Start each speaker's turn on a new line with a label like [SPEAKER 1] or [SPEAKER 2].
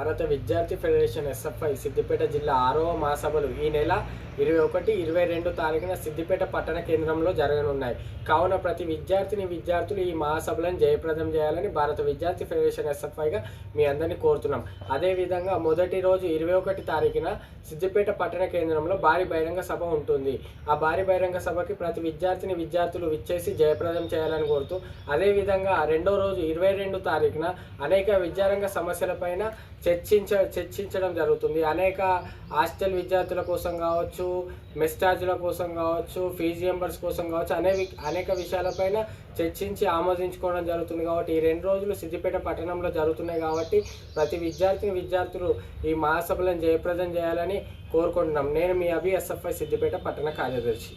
[SPEAKER 1] భారత విద్యార్థి federation SFI Siddipet జిల్లా ఆరవ మహాసభలు ఈ నెల ఇరవై ఒకటి ఇరవై రెండు తారీఖున సిద్దిపేట పట్టణ కేంద్రంలో జరగనున్నాయి. కావున ప్రతి విద్యార్థిని విద్యార్థులు ఈ మహాసభలను జయప్రదం చేయాలని భారత విద్యార్థి ఫెడరేషన్ ఎస్ఎఫ్ఐగా మీ అందరినీ కోరుతున్నాం. అదేవిధంగా మొదటి రోజు ఇరవై ఒకటి తారీఖున సిద్దిపేట పట్టణ కేంద్రంలో భారీ బహిరంగ సభ ఉంటుంది. ఆ భారీ బహిరంగ సభకి ప్రతి విద్యార్థిని విద్యార్థులు విచ్చేసి జయప్రదం చేయాలని కోరుతూ అదేవిధంగా రెండో రోజు ఇరవై రెండు తారీఖున అనేక విద్యారంగ సమస్యలపైన చర్చించ చర్చించడం జరుగుతుంది. అనేక హాస్టల్ విద్యార్థుల కోసం కావచ్చు మెస్ ఛార్జ్ల కోసం కావచ్చు ఫీజు రియంబర్స్ కోసం కావచ్చు అనేవి అనేక విషయాలపైన చర్చించి ఆమోదించుకోవడం జరుగుతుంది కాబట్టి ఈ రెండు రోజులు సిద్దిపేట పట్టణంలో జరుగుతున్నాయి కాబట్టి ప్రతి విద్యార్థిని విద్యార్థులు ఈ మహాసభలను జయప్రదం చేయాలని కోరుకుంటున్నాం. నేను మీ అభి ఎస్ఎఫ్ఐ సిద్దిపేట పట్టణ కార్యదర్శి.